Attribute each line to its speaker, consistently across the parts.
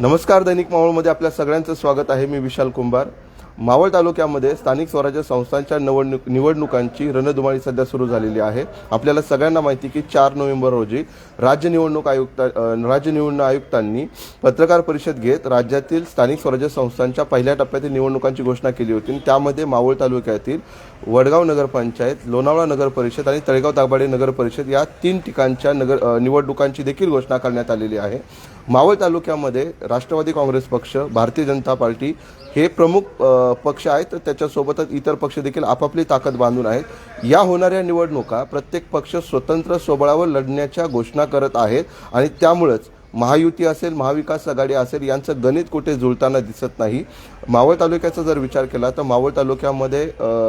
Speaker 1: नमस्कार दैनिक मावळमध्ये आपल्या सगळ्यांचं स्वागत आहे. मी विशाल कुंभार. मावळ तालुक्यामध्ये स्थानिक स्वराज्य संस्थांच्या निवडणूक निवडणुकांची रणधुमाळी सध्या सुरू झालेली आहे. आपल्याला सगळ्यांना माहिती की चार नोव्हेंबर रोजी राज्य निवडणूक आयुक्त राज्य निवडणूक आयुक्तांनी पत्रकार परिषद घेत राज्यातील स्थानिक स्वराज्य संस्थांच्या पहिल्या टप्प्यातील निवडणुकांची घोषणा केली होती. त्यामध्ये मावळ तालुक्यातील वडगाव नगरपंचायत लोणावळा नगर परिषद आणि तळेगाव दाभाडे नगर परिषद या तीन ठिकाणच्या नगर निवडणुकांची देखील घोषणा करण्यात आलेली आहे. मावळ तालुक्यामध्ये राष्ट्रवादी काँग्रेस पक्ष भारतीय जनता पार्टी हे प्रमुख पक्ष आहेत तर त्याच्यासोबतच इतर पक्ष देखील आपापली ताकद बांधून आहेत. या होणाऱ्या निवडणुका प्रत्येक पक्ष स्वतंत्र सोबळावर लढण्याच्या घोषणा करत आहेत आणि त्यामुळंच महायुती असेल महाविकास आघाडी असेल यांचं गणित कुठे जुळताना दिसत नाही. मावळ तालुक्याचा जर विचार केला तर मावळ तालुक्यामध्ये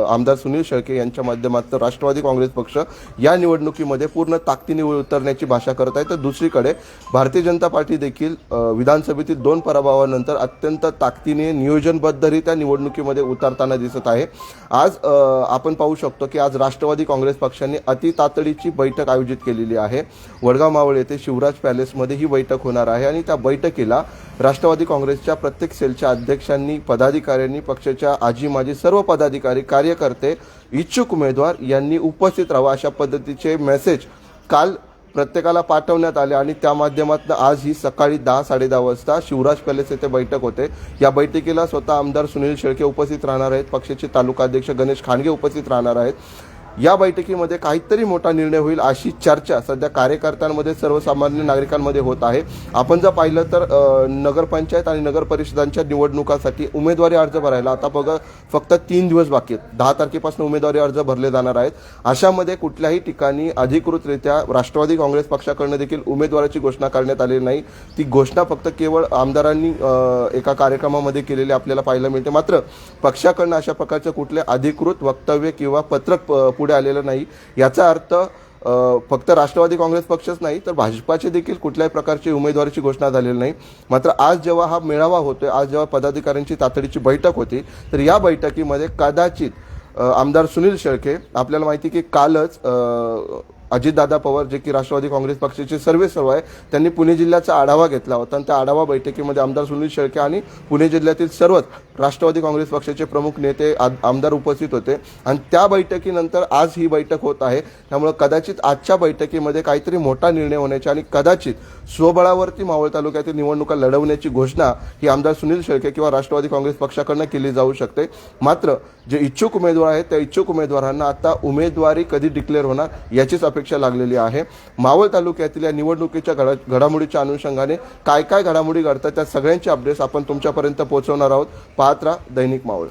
Speaker 1: आमदार सुनील शेळके यांच्या माध्यमातून राष्ट्रवादी काँग्रेस पक्ष या निवडणुकीमध्ये पूर्ण ताकदीने उतरण्याची भाषा करत आहे. तर दुसरीकडे भारतीय जनता पार्टी देखील विधानसभेतील दोन पराभवानंतर अत्यंत ताकदीने नियोजनबद्धरित्या निवडणुकीमध्ये उतरताना दिसत आहे. आज आपण पाहू शकतो की आज राष्ट्रवादी काँग्रेस पक्षाने अति तातडीची बैठक आयोजित केलेली आहे. वडगाव मावळ येथे शिवराज पॅलेसमध्ये ही बैठक होणार आहे आणि त्या बैठकीला राष्ट्रवादी काँग्रेसच्या प्रत्येक सेलच्या अध्यक्षांनी पदाधिकाऱ्यांनी पक्षाच्या आजी माजी सर्व पदाधिकारी कार्यकर्ते इच्छुक उमेदवार यांनी उपस्थित राहावं अशा पद्धतीचे मेसेज काल प्रत्येकाला पाठवण्यात आले आणि त्या माध्यमातून आज ही सकाळी दहा साडे दहा वाजता शिवराज पॅलेस येथे बैठक होते. या बैठकीला स्वतः आमदार सुनील शेळके उपस्थित राहणार आहेत. पक्षाचे तालुका अध्यक्ष गणेश खांडगे उपस्थित राहणार आहेत. या बैठकीमध्ये काहीतरी मोठा निर्णय होईल अशी चर्चा सध्या कार्यकर्त्यांमध्ये सर्वसामान्य नागरिकांमध्ये होत आहे. आपण जर पाहिलं तर नगरपंचायत आणि नगर परिषदांच्या निवडणुकासाठी उमेदवारी अर्ज भरायला आता बघा फक्त तीन दिवस बाकी आहेत. दहा तारखेपासून उमेदवारी अर्ज भरले जाणार आहेत. अशामध्ये कुठल्याही ठिकाणी अधिकृतरित्या राष्ट्रवादी काँग्रेस पक्षाकडनं देखील उमेदवाराची घोषणा करण्यात आलेली नाही. ती घोषणा फक्त केवळ आमदारांनी एका कार्यक्रमामध्ये केलेली आपल्याला पाहायला मिळते. मात्र पक्षाकडनं अशा प्रकारचं कुठले अधिकृत वक्तव्य किंवा पत्रक पुढे आलेलं नाही. याचा अर्थ फक्त राष्ट्रवादी काँग्रेस पक्षच नाही तर भाजपाचे देखील कुठल्याही प्रकारची उमेदवारीची घोषणा झालेली नाही. मात्र आज जेव्हा हा मेळावा होतोय आज जेव्हा पदाधिकाऱ्यांची तातडीची बैठक होती तर या बैठकीमध्ये कदाचित आमदार सुनील शेळके आपल्याला माहिती की कालच अजितदादा पवार जे की राष्ट्रवादी काँग्रेस पक्षाचे सर्वे सर्व आहे त्यांनी पुणे जिल्ह्याचा आढावा घेतला होता. आणि त्या आढावा बैठकीमध्ये आमदार सुनील शेळके आणि पुणे जिल्ह्यातील सर्वच राष्ट्रवादी काँग्रेस पक्षाचे प्रमुख नेते आमदार उपस्थित होते. आणि त्या बैठकीनंतर आज ही बैठक होत आहे. त्यामुळे कदाचित आजच्या बैठकीमध्ये काहीतरी मोठा निर्णय होण्याची आणि कदाचित स्वबळावरती मावळ तालुक्यातील निवडणुका लढवण्याची घोषणा ही आमदार सुनील शेळके किंवा राष्ट्रवादी काँग्रेस पक्षाकडनं केली जाऊ शकते. मात्र जे इच्छुक उमेदवार आहेत त्या इच्छुक उमेदवारांना आता उमेदवारी कधी डिक्लेअर होणार याचीच अपेक्षा लागलेली आहे. मावळ तालुक्यातील या निवडणुकीच्या घडा घडामोडीच्या अनुषंगाने काय काय घडामोडी घडतात त्या सगळ्यांचे अपडेट्स आपण तुमच्यापर्यंत पोहोचवणार आहोत. पाहत राहा दैनिक मावळ.